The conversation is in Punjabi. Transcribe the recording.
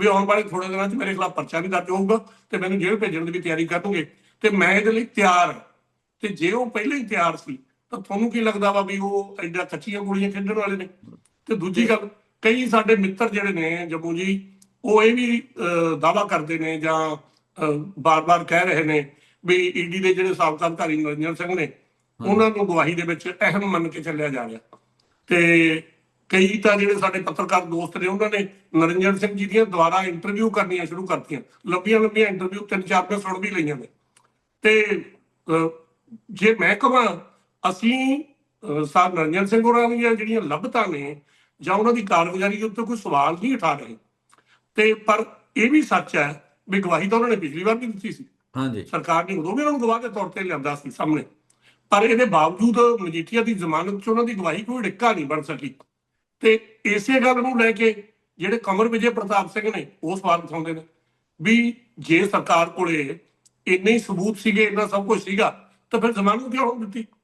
ਵੀ ਆਉਣ ਵਾਲੇ ਥੋੜੇ ਦਿਨਾਂ 'ਚ ਮੇਰੇ ਖਿਲਾਫ ਪਰਚਾ ਵੀ ਦਰਜ ਹੋਊਗਾ ਤੇ ਮੈਨੂੰ ਜੇਲ੍ਹ ਭੇਜਣ ਦੀ ਵੀ ਤਿਆਰੀ ਕਰਨਗੇ ਤੇ ਮੈਂ ਇਹਦੇ ਲਈ ਤਿਆਰ ਤੇ ਜੇ ਉਹ ਪਹਿਲਾਂ ਹੀ ਤਿਆਰ ਸੀ ਤਾਂ ਤੁਹਾਨੂੰ ਕੀ ਲੱਗਦਾ ਵਾ ਵੀ ਉਹ ਐਡਾ ਕੱਚੀਆਂ ਗੋਲੀਆਂ ਖੇਡਣ ਵਾਲੇ ਨੇ? ਤੇ ਦੂਜੀ ਗੱਲ ਕਈ ਸਾਡੇ ਮਿੱਤਰ ਜਿਹੜੇ ਨੇ ਜੰਮੂ ਜੀ ਉਹ ਇਹ ਵੀ ਦਾਵਾ ਕਰਦੇ ਨੇ ਜਾਂ ਬਾਰ-ਬਾਰ ਕਹਿ ਰਹੇ ਨੇ ਵੀ ਈਡੀ ਦੇ ਜਿਹੜੇ ਸਾਬਕਾ ਅਧਿਕਾਰੀ ਨਰਿੰਦਰ ਸਿੰਘ ਨੇ ਉਹਨਾਂ ਨੂੰ ਗਵਾਹੀ ਦੇ ਵਿੱਚ ਅਹਿਮ ਮੰਨ ਕੇ ਚੱਲਿਆ ਜਾ ਰਿਹਾ। ਤੇ ਕਈ ਤਾਂ ਜਿਹੜੇ ਸਾਡੇ ਪੱਤਰਕਾਰ ਦੋਸਤ ਨੇ ਉਹਨਾਂ ਨੇ ਨਰਿੰਦਰ ਸਿੰਘ ਜੀ ਦੀਆਂ ਦੁਆਰਾ ਇੰਟਰਵਿਊ ਕਰਨੀਆਂ ਸ਼ੁਰੂ ਕਰਤੀਆਂ। ਲੰਬੀਆਂ ਲੰਬੀਆਂ ਇੰਟਰਵਿਊ ਤਿੰਨ ਚਾਰ ਮੈਂ ਸੁਣ ਵੀ ਲਈਆਂ ਨੇ। ਤੇ ਜੇ ਮੈਂ ਕਹਾਂ ਅਸੀਂ ਸਾਹਿਬ ਨਰਿੰਦਰ ਸਿੰਘ ਹੋਰਾਂ ਦੀਆਂ ਜਿਹੜੀਆਂ ਲੱਭਤਾਂ ਨੇ ਜਾਂ ਉਹਨਾਂ ਦੀ ਕਾਰਗੁਜ਼ਾਰੀ ਉੱਤੇ ਕੋਈ ਸਵਾਲ ਨਹੀਂ ਉਠਾ ਰਹੇ। ਤੇ ਪਰ ਇਹ ਵੀ ਸੱਚ ਹੈ ਵੀ ਗਵਾਹੀ ਤਾਂ ਉਹਨਾਂ ਨੇ ਪਿਛਲੀ ਵਾਰ ਵੀ ਦਿੱਤੀ ਸੀ। ਹਾਂਜੀ। ਸਰਕਾਰ ਨੇ ਉਦੋਂ ਵੀ ਉਹਨਾਂ ਨੂੰ ਗਵਾਹ ਦੇ ਤੌਰ ਤੇ ਲਿਆਂਦਾ ਸੀ ਸਾਹਮਣੇ। ਪਰ ਇਹਦੇ ਬਾਵਜੂਦ ਮਜੀਠੀਆ ਦੀ ਜ਼ਮਾਨਤ 'ਚ ਉਹਨਾਂ ਦੀ ਗਵਾਹੀ ਕੋਈ ਡਿੱਕਾ ਨਹੀਂ ਬਣ ਸਕੀ। ਤੇ ਇਸੇ ਗੱਲ ਨੂੰ ਲੈ ਕੇ ਜਿਹੜੇ ਕਮਰ ਵਿਜੇ ਪ੍ਰਤਾਪ ਸਿੰਘ ਨੇ ਉਹ ਸਵਾਲ ਉਠਾਉਂਦੇ ਨੇ ਵੀ ਜੇ ਸਰਕਾਰ ਕੋਲੇ ਇੰਨੇ ਹੀ ਸਬੂਤ ਸੀਗੇ, ਇੰਨਾ ਸਭ ਕੁਝ ਸੀਗਾ, ਤਾਂ ਫਿਰ ਜ਼ਮਾਨਤ ਕਿਉਂ ਨਹੀਂ ਦਿੱਤੀ?